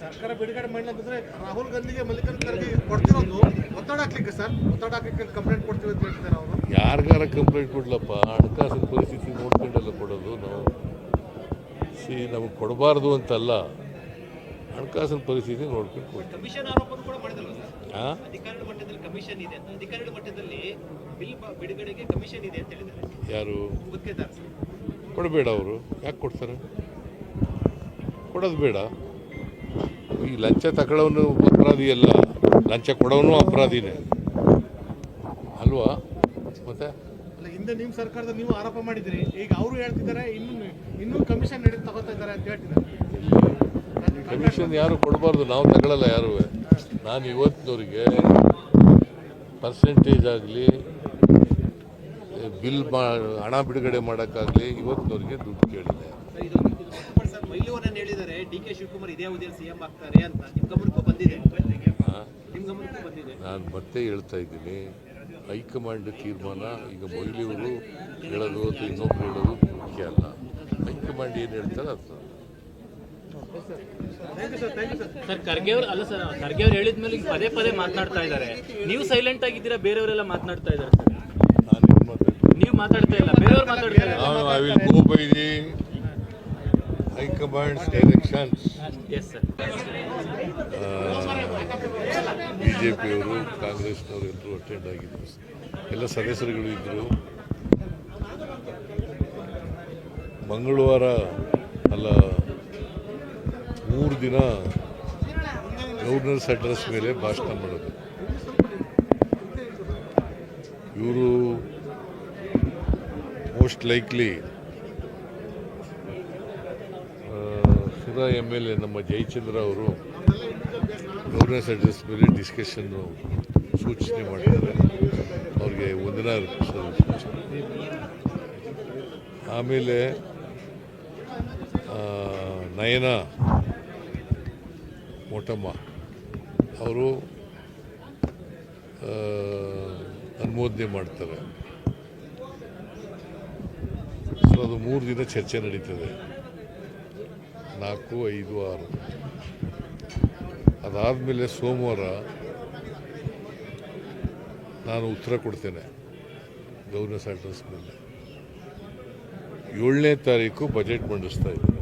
ಸರ್ಕಾರ ಬಿಡುಗಡೆ ಮಾಡಿಲ್ಲ ಅಂತಂದ್ರೆ ರಾಹುಲ್ ಗಾಂಧಿಗೆ ಮಲ್ಲಿಕಾರ್ಜುನ ಖರ್ಗೆ ಕೊಡ್ತಿರೋದು ಒತ್ತಡ ಹಾಕ್ಲಿಕ್ಕೆ ಸರ್? ಒತ್ತಡ ಹಾಕ್ಲಿಕ್ಕೆ ಕಂಪ್ಲೇಂಟ್ ಕೊಡ್ತೀವಿ ಅಂತ ಹೇಳ್ತಿದ್ದಾರೆ ಅವರು? ಯಾರಿಗಾರ ಕಂಪ್ಲೇಂಟ್ ಕೊಡ್ಲಪ್ಪ? ಹಣಕಾಸಿನ ಪರಿಸ್ಥಿತಿ ನೋಡ್ಕೊಂಡೆಲ್ಲ ಕೊಡೋದು ನಾವು. ಸಿ ನಮಗೆ ಕೊಡಬಾರ್ದು ಅಂತಲ್ಲ. ಹಣಕಾಸಿನ ಪರಿಸ್ಥಿತಿ ನೋಡ್ಕೊಂಡು ಕೊಡ್ತೀವಿ. ಕಮಿಷನ್ ಆರೋಪನೂ ಕೂಡ ಮಾಡಿದಲ್ಲ ಸರ್? ಹಾಂ ಅಧಿಕಾರದ ಮಟ್ಟದಲ್ಲಿ ಕಮಿಷನ್ ಇದೆ ಅಂತ. ಅಧಿಕಾರದ ಮಟ್ಟದಲ್ಲಿ ಬಿಲ್ ಬ- ಬಿಡುಗಡೆಗೆ ಕಮಿಷನ್ ಇದೆ ಅಂತ ಹೇಳಿದ್ದಾರೆ. ಯಾರು? ಕೊಡಬೇಡ ಅವರು. ಯಾಕೆ ಕೊಡ್ತಾರೆ? ಕೊಡೋದು ಬೇಡ. ಈ ಲಂಚ ತಗೊಳ್ಳೋನು ಅಪರಾಧಿ ಅಲ್ಲ ಲಂಚ ಕೊಡೋನು ಅಪರಾಧಿನೇ. ಅಲ್ವಾ? ಮತ್ತೆ? ಅಲ್ಲ ಹಿಂದೆ ನಿಮ್ಮ ಸರ್ಕಾರದ ನೀವು ಆರೋಪ ಮಾಡಿದ್ರಿ ಈಗ ಅವರು ಹೇಳ್ತಿದ್ದಾರೆ ಇನ್ನೂ ಇನ್ನೂ ಕಮಿಷನ್ ನಡೆ ತಗೋತಾ ಇದ್ದಾರೆ ಅಂತ ಹೇಳ್ತಿದ್ದಾರೆ. ಕಮಿಷನ್ ಯಾರು ಕೊಡಬಾರ್ದು? ನಾವು ತಗೊಳ್ಳಲ್ಲ ಯಾರು? ನಾನು ಇವತ್ತಿನವರಿಗೆ ಪರ್ಸೆಂಟೇಜ್ ಆಗಲಿ ಬಿಲ್ ಮಾ ಹಣ ಬಿಡುಗಡೆ ಮಾಡೋಕ್ಕಾಗಲಿ ಇವತ್ತಿನವ್ರಿಗೆ ದುಡ್ಡು ಕೇಳಿದೆ. ಸರ್ ಹೇಳಿದರೆ ಡಿ ಕೆ ಶಿವಕುಮಾರ್ ಇದೇ ಅವಧಿಯಲ್ಲಿ ಸಿಎಂ ಆಗ್ತಾರೆ ಅಂತ. ನಿಮ್ ಗಮನಕ್ಕೂ ಬಂದಿದೆ? ಹಾಂ ನಿಮ್ ಗಮನಕ್ಕೂ ಬಂದಿದೆ? ನಾನು ಮತ್ತೆ ಹೇಳ್ತಾ ಇದ್ದೀನಿ. ಹೈಕಮಾಂಡ್ ತೀರ್ಮಾನ ಈಗ ಮೊಯ್ಲಿಯವರು ಹೇಳೋದು ಅಥವಾ ಇನ್ನೊಬ್ರು ಹೇಳೋದು ಮುಖ್ಯ ಅಲ್ಲ. ಹೈಕಮಾಂಡ್ ಏನು ಹೇಳ್ತಾರೆ ಅದು thank you sir thank you sir sir Kharge ಅವ್ರು ಅಲ್ಲ ಸರ್ ಖರ್ಗೆ ಅವ್ರು ಹೇಳಿದ ಮೇಲೆ ಈಗ ಪದೇ ಪದೇ ಮಾತನಾಡ್ತಾ ಇದ್ದಾರೆ. ನೀವು ಸೈಲೆಂಟ್ ಆಗಿದ್ದೀರಾ ಬೇರೆಯವರೆಲ್ಲ ಮಾತನಾಡ್ತಾ ಇದ್ದಾರೆ ಸರ್ ನೀವು ಮಾತಾಡ್ತಾ ಇಲ್ಲ ಬೇರೆಯವ್ರು ಮಾತಾಡ್ತಾ ಇದ್ದಾರೆ. I will go by the high command's directions B J ಪಿಯವರು ಕಾಂಗ್ರೆಸ್ನವರು ಎಲ್ಲರೂ ಅಟೆಂಡ್ ಆಗಿದ್ದರು ಎಲ್ಲ ಸದಸ್ಯರುಗಳು ಇದ್ದರು ಮಂಗಳವಾರ ಅಲ್ಲ ಮೂರು ದಿನ ಗವರ್ನರ್ಸ್ ಅಡ್ರೆಸ್ ಮೇಲೆ ಭಾಷಣ ಮಾಡೋದು. ಇವರು most likely Sudha M L A ನಮ್ಮ ಜಯಚಂದ್ರ ಅವರು ಗೌರ್ನೆಸ್ ಅಡ್ರೆಸ್ ಮೇಲೆ ಡಿಸ್ಕಷನ್ನು ಸೂಚನೆ ಮಾಡಿದ್ದಾರೆ. ಅವ್ರಿಗೆ ವಂದನಾ ಅರ್ಪಿಸೋದು ಸೂಚನೆ. ಆಮೇಲೆ ನಯನ ಮೋಟಮ್ಮ ಅವರು ಅನುಮೋದನೆ ಮಾಡ್ತಾರೆ. ಸೊ, ಅದು ಮೂರು ದಿನ ಚರ್ಚೆ ನಡೀತದೆ. ನಾಲ್ಕು, ಐದು, ಆರು. ಅದಾದಮೇಲೆ ಸೋಮವಾರ ನಾನು ಉತ್ತರ ಕೊಡ್ತೇನೆ ಗವರ್ನೆನ್ಸ್ ಅಡ್ರೆಸ್ ಮೇಲೆ. ಏಳನೇ ತಾರೀಕು ಬಜೆಟ್ ಮಂಡಿಸ್ತಾ ಇದ್ದೀನಿ.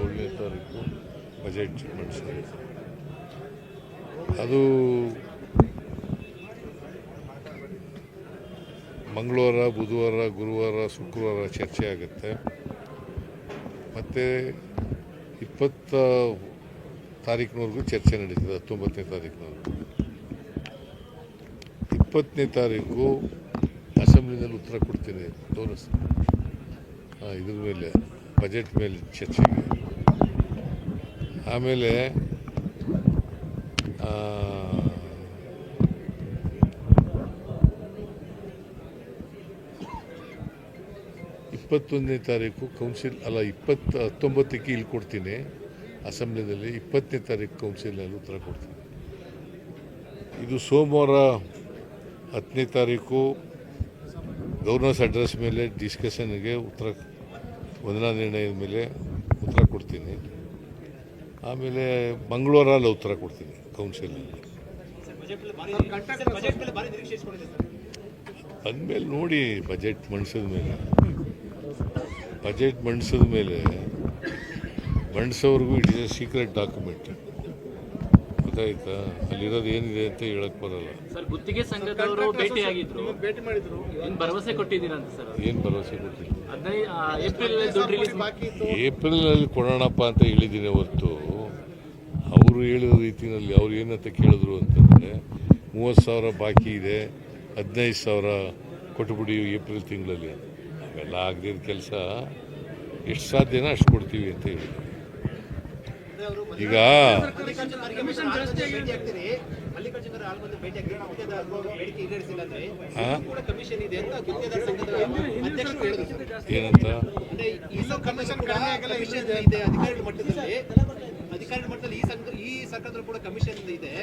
ಏಳನೇ ತಾರೀಕು ಬಜೆಟ್ ಮಂಡಿಸ್ತಾ ಇದ್ದೀನಿ. ಅದು ಮಂಗಳವಾರ, ಬುಧವಾರ, ಗುರುವಾರ, ಶುಕ್ರವಾರ ಚರ್ಚೆ ಆಗುತ್ತೆ. ಮತ್ತು ಇಪ್ಪತ್ತ ತಾರೀಕಿನವರೆಗೂ ಚರ್ಚೆ ನಡೀತದೆ, ಹತ್ತೊಂಬತ್ತನೇ ತಾರೀಕಿನವರೆಗೂ ಇಪ್ಪತ್ತನೇ ತಾರೀಕು ಅಸೆಂಬ್ಲಿನಲ್ಲಿ ಉತ್ತರ ಕೊಡ್ತೀನಿ ತೋರಿಸ್ ಇದ್ರ ಮೇಲೆ ಬಜೆಟ್ ಮೇಲೆ ಚರ್ಚೆಗೆ. ಆಮೇಲೆ ಇಪ್ಪತ್ತೊಂದನೇ ತಾರೀಕು ಕೌನ್ಸಿಲ್, ಅಲ್ಲ, ಇಪ್ಪತ್ತು, ಹತ್ತೊಂಬತ್ತಕ್ಕೆ ಇಲ್ಲಿ ಕೊಡ್ತೀನಿ. ಅಸೆಂಬ್ಲಿನಲ್ಲಿ ಇಪ್ಪತ್ತನೇ ತಾರೀಕು ಕೌನ್ಸಿಲ್ನಲ್ಲಿ ಉತ್ತರ ಕೊಡ್ತೀನಿ. ಇದು ಸೋಮವಾರ ಹತ್ತನೇ ತಾರೀಕು ಗವರ್ನರ್ಸ್ ಅಡ್ರೆಸ್ ಮೇಲೆ ಡಿಸ್ಕಷನ್ಗೆ ಉತ್ತರ, ವಂದನಾ ನಿರ್ಣಯದ ಮೇಲೆ ಉತ್ತರ ಕೊಡ್ತೀನಿ. ಆಮೇಲೆ ಮಂಗಳವಾರಲ್ಲಿ ಉತ್ತರ ಕೊಡ್ತೀನಿ ಕೌನ್ಸಿಲ್ನಲ್ಲಿ ಅಂದಮೇಲೆ ನೋಡಿ ಬಜೆಟ್ ಮಂಡಿಸಿದ ಬಜೆಟ್ ಮಂಡಿಸಿದ ಮೇಲೆ ಮಂಡಿಸೋವ್ರಿಗೂ it is a secret document. ಗೊತ್ತಾಯ್ತಾ? ಅಲ್ಲಿರೋದು ಏನಿದೆ ಅಂತ ಹೇಳಕ್ ಬರಲ್ಲ. ಸರ್ ಗುತ್ತಿಗೆ ಸಂಘದವರು ಭೇಟಿ ಆಗಿದ್ರು. ಭೇಟಿ ಮಾಡಿದ್ರು. ಏನ್ ಭರವಸೆ ಕೊಟ್ಟಿದ್ದೀರಾ ಅಂತ ಸರ್? ಏನು ಭರವಸೆ ಕೊಟ್ಟಿಲ್ಲ. ಏಪ್ರಿಲ್ ಅಲ್ಲಿ ಕೊಡೋಣಪ್ಪ ಅಂತ ಹೇಳಿದ್ದೀನಿ ಹೊರತು. ಅವರು ಹೇಳಿದ ರೀತಿಯಲ್ಲಿ ಅವ್ರು ಏನಂತ ಕೇಳಿದ್ರು ಅಂತಂದರೆ ಮೂವತ್ತು ಸಾವಿರ ಬಾಕಿ ಇದೆ ಹದಿನೈದು ಸಾವಿರ ಕೊಟ್ಟುಬಿಡಿ ಏಪ್ರಿಲ್ ತಿಂಗಳಲ್ಲಿ ಅವೆಲ್ಲ ಆಗದಿದ್ದ ಕೆಲಸ ಎಷ್ಟು ಸಾಧ್ಯನ ಅಷ್ಟು ಕೊಡ್ತೀವಿ ಅಂತ ಹೇಳಿ. ಈಗ ಅಂದ್ರೆ ಏನಂತ? ಅಂದ್ರೆ ಮಟ್ಟದಲ್ಲಿ ಈ ಸಂಘ ಈ ಕೂಡ ಕಮಿಷನ್ ಇದೆ.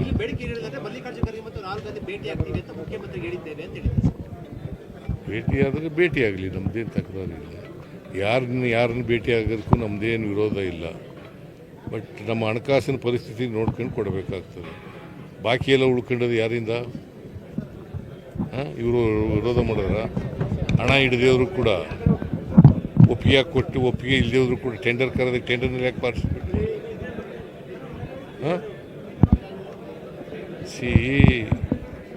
ಇಲ್ಲಿ ಬೇಡಿಕೆ ಈಡೇರಿದ್ರೆ ಮಲ್ಲಿಕಾರ್ಜುನ ಖರ್ಗೆ ಮತ್ತು ರಾಹುಲ್ ಗಾಂಧಿ ಭೇಟಿ ಆಗ್ತೀವಿ ಅಂತ ಮುಖ್ಯಮಂತ್ರಿ ಹೇಳಿದ್ದೇವೆ ಅಂತ ಹೇಳಿದ್ದಾರೆ. ಭೇಟಿಯಾದರೆ ಭೇಟಿಯಾಗಲಿ ನಮ್ಮದೇನು ತಕರಾರಿಲ್ಲ ಯಾರನ್ನ ಯಾರನ್ನ ಭೇಟಿಯಾಗೋದಕ್ಕೂ ನಮ್ಮದೇನು ವಿರೋಧ ಇಲ್ಲ. ಬಟ್ ನಮ್ಮ ಹಣಕಾಸಿನ ಪರಿಸ್ಥಿತಿ ನೋಡ್ಕೊಂಡು ಕೊಡಬೇಕಾಗ್ತದೆ. ಬಾಕಿ ಎಲ್ಲ ಯಾರಿಂದ? ಯಾರಿಂದ ಇವರು ವಿರೋಧ ಮಾಡಿದ್ರ ಹಣ ಹಿಡಿದೇವರು ಕೂಡ ಒಪ್ಪಿಗೆ ಕೊಟ್ಟು ಒಪ್ಪಿಗೆ ಇಲ್ಲದೇವ್ರು ಕೂಡ ಟೆಂಡರ್ ಕರೆದ ಟೆಂಡರ್ನಲ್ಲಿ ಯಾಕೆ ಪಾರ್ಟಿಸಿಪೇಟ್ ಹಾಂ? ಸಿ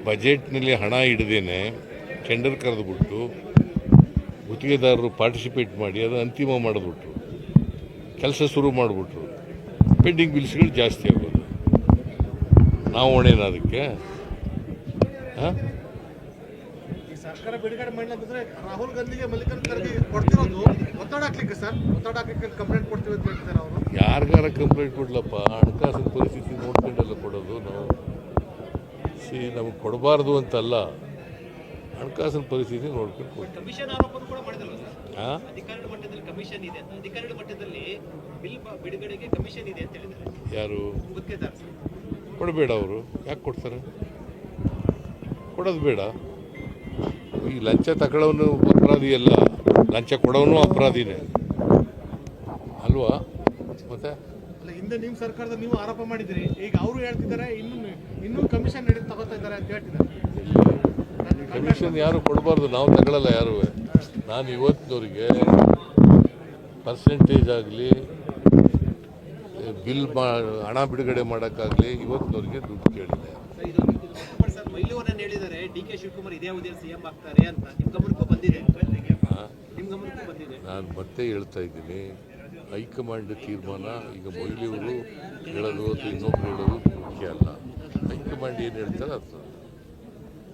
ಬಜೆಟ್ನಲ್ಲಿ ಹಣ ಹಿಡ್ದೇನೆ ಟೆಂಡರ್ ಕರೆದುಬಿಟ್ಟು ಗುತ್ತಿಗೆದಾರರು ಪಾರ್ಟಿಸಿಪೇಟ್ ಮಾಡಿ ಅದು ಅಂತಿಮ ಮಾಡಿಬಿಟ್ರು. ಕೆಲಸ ಶುರು ಮಾಡಿಬಿಟ್ರು. ಪೆಂಡಿಂಗ್ ಬಿಲ್ಸ್ಗಳು ಜಾಸ್ತಿ ಆಗೋದು. ನಾವು ಹೊಣೆನ ಅದಕ್ಕೆ? ಹಾಂ? ಸರ್ಕಾರ ಬಿಡುಗಡೆ ಮಾಡಿದ್ರೆ ರಾಹುಲ್ ಗಾಂಧಿಗೆ ಮಲ್ಲಿಕಾರ್ಜುನ ಖರ್ಗೆ ಕೊಡ್ತಿರೋದು ಒತ್ತಡ ಹಾಕ್ಲಿಕ್ಕೆ ಸರ್? ಒತ್ತಡ ಹಾಕ್ಲಿಕ್ಕೆ ಕಂಪ್ಲೇಂಟ್ ಕೊಡ್ತೀವಿ ಅಂತ ಹೇಳ್ತಾರೆ ಅವರು. ಯಾರಿಗಾರ ಕಂಪ್ಲೇಂಟ್ ಕೊಡ್ಲಪ್ಪ? ಹಣಕಾಸಿನ ಪರಿಸ್ಥಿತಿ ನೋಡ್ಕೊಂಡೆಲ್ಲ ಕೊಡೋದು ನಾವು. ಸಿ ನಮ್ಗೆ ಕೊಡಬಾರ್ದು ಅಂತಲ್ಲ. ಹಣಕಾಸಿನ ಪರಿಸ್ಥಿತಿ ನೋಡ್ಕೊಂಡು ಕೊಡ್ತೀವಿ. ಕಮಿಷನ್ ಆರೋಪನೂ ಕೂಡ ಮಾಡಿದಲ್ಲ ಸರ್? ಹಾಂ ಅಧಿಕಾರಿಗಳ ಮಟ್ಟದಲ್ಲಿ ಕಮಿಷನ್ ಇದೆ ಅಂತ. ಅಧಿಕಾರಿಗಳ ಮಟ್ಟದಲ್ಲಿ ಬಿಲ್ ಬ- ಬಿಡುಗಡೆಗೆ ಕಮಿಷನ್ ಇದೆ ಅಂತ ಹೇಳಿದ್ದಾರೆ. ಯಾರು? ಕೊಡಬೇಡ ಅವರು. ಯಾಕೆ ಕೊಡ್ತಾರೆ? ಕೊಡೋದು ಬೇಡ. ಈ ಲಂಚ ತಗೊಳ್ಳೋನು ಅಪರಾಧಿ ಅಲ್ಲ. ಲಂಚ ಕೊಡೋನು ಅಪರಾಧಿನೇ. ಅಲ್ವಾ? ಮತ್ತೆ? ಅಲ್ಲ ಹಿಂದೆ ನಿಮ್ಮ ಸರ್ಕಾರದ ನೀವು ಆರೋಪ ಮಾಡಿದಿರಿ ಈಗ ಅವರು ಹೇಳ್ತಿದ್ದಾರೆ ಇನ್ನೂ ಇನ್ನೂ ಕಮಿಷನ್ ನಡೆ ತಗೋತಾ ಇದ್ದಾರೆ ಅಂತ ಹೇಳ್ತಿದ್ದಾರೆ. ಕಮಿಷನ್ ಯಾರು ಕೊಡಬಾರ್ದು ನಾವು ತಗೊಳ್ಳಲ್ಲ ಯಾರು. ನಾನು ಇವತ್ತಿನವ್ರಿಗೆ ಪರ್ಸೆಂಟೇಜ್ ಆಗಲಿ ಬಿಲ್ ಮಾ ಹಣ ಬಿಡುಗಡೆ ಮಾಡೋಕ್ಕಾಗಲಿ ಇವತ್ತಿನವ್ರಿಗೆ ದುಡ್ಡು ಕೇಳಿದೆ. ನಾನು ಮತ್ತೆ ಹೇಳ್ತಾ ಇದ್ದೀನಿ ಹೈಕಮಾಂಡ್ ತೀರ್ಮಾನ ಈಗ ಮೊಯ್ಲಿಯವರು ಹೇಳೋದು ಅಥವಾ ಇನ್ನೊಬ್ರು ಹೇಳೋದು ಮುಖ್ಯ ಅಲ್ಲ. ಹೈಕಮಾಂಡ್ ಏನು ಹೇಳ್ತಾರೆ ಅದು